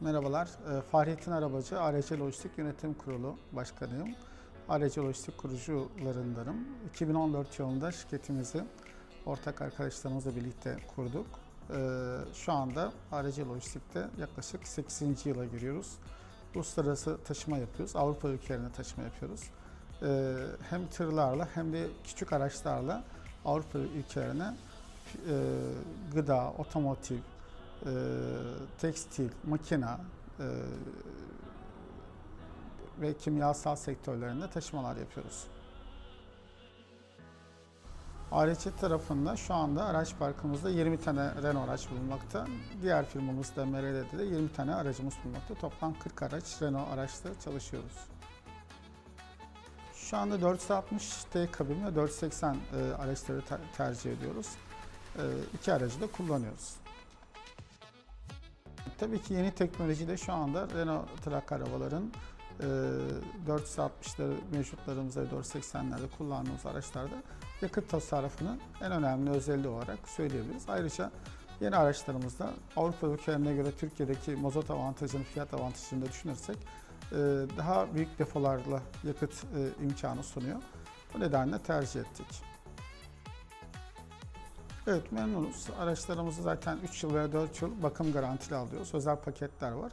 Merhabalar, Ee, Fahrettin Arabacı, ARC Lojistik Yönetim Kurulu Başkanıyım. ARC Lojistik kurucularındanım. 2014 yılında şirketimizi ortak arkadaşlarımızla birlikte kurduk. Ee, Şu anda ARC Lojistik'te yaklaşık 8. yıla giriyoruz. Uluslararası taşıma yapıyoruz, Avrupa ülkelerine taşıma yapıyoruz. Ee, Hem tırlarla hem de küçük araçlarla Avrupa ülkelerine e, gıda, otomotiv, e, tekstil, makina e, ve kimyasal sektörlerinde taşımalar yapıyoruz. ARC tarafında şu anda araç parkımızda 20 tane Renault araç bulunmakta. Diğer firmamız da MRD'de de 20 tane aracımız bulunmakta. Toplam 40 araç Renault araçta çalışıyoruz. Şu anda 460 T kabin ve 480 e, araçları ter- tercih ediyoruz. E, iki aracı da kullanıyoruz. Tabii ki yeni teknolojide şu anda Renault trak arabaların e, 460'ları mevcutlarımızda ve 480'lerde kullandığımız araçlarda yakıt tasarrufunu en önemli özelliği olarak söyleyebiliriz. Ayrıca yeni araçlarımızda Avrupa ülkelerine göre Türkiye'deki mazot avantajını, fiyat avantajını da düşünürsek e, daha büyük depolarla yakıt e, imkanı sunuyor. Bu nedenle tercih ettik. Evet memnunuz. Araçlarımızı zaten 3 yıl veya 4 yıl bakım garantili alıyoruz. Özel paketler var.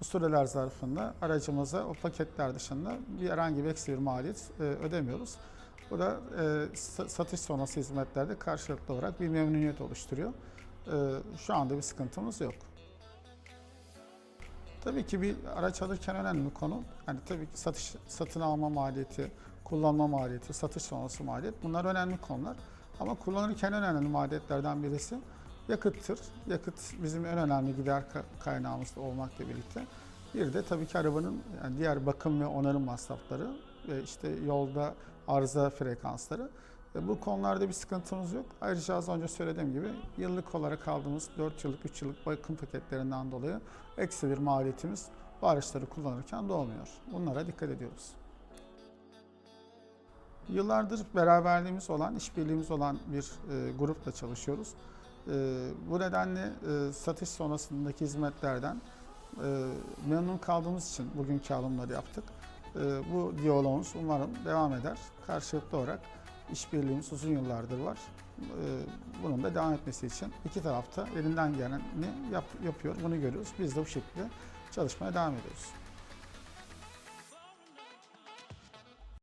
Bu süreler zarfında aracımıza o paketler dışında bir herhangi bir eksi bir maliyet e, ödemiyoruz. Bu da e, sa- satış sonrası hizmetlerde karşılıklı olarak bir memnuniyet oluşturuyor. E, şu anda bir sıkıntımız yok. Tabii ki bir araç alırken önemli konu. Hani tabii ki satış, satın alma maliyeti, kullanma maliyeti, satış sonrası maliyet bunlar önemli konular. Ama kullanırken en önemli maliyetlerden birisi yakıttır. Yakıt bizim en önemli gider ka- kaynağımız olmakla birlikte. Bir de tabii ki arabanın yani diğer bakım ve onarım masrafları ve işte yolda arıza frekansları. E, Bu konularda bir sıkıntımız yok. Ayrıca az önce söylediğim gibi yıllık olarak aldığımız 4 yıllık, 3 yıllık bakım paketlerinden dolayı eksi bir maliyetimiz bu araçları kullanırken doğmuyor. Bunlara dikkat ediyoruz. Yıllardır beraberliğimiz olan, işbirliğimiz olan bir e, grupla çalışıyoruz. E, bu nedenle e, satış sonrasındaki hizmetlerden e, memnun kaldığımız için bugünkü alımları yaptık. E, bu diyalogumuz umarım devam eder. Karşılıklı olarak işbirliğimiz uzun yıllardır var. E, bunun da devam etmesi için iki tarafta elinden geleni yap, yapıyor, bunu görüyoruz. Biz de bu şekilde çalışmaya devam ediyoruz.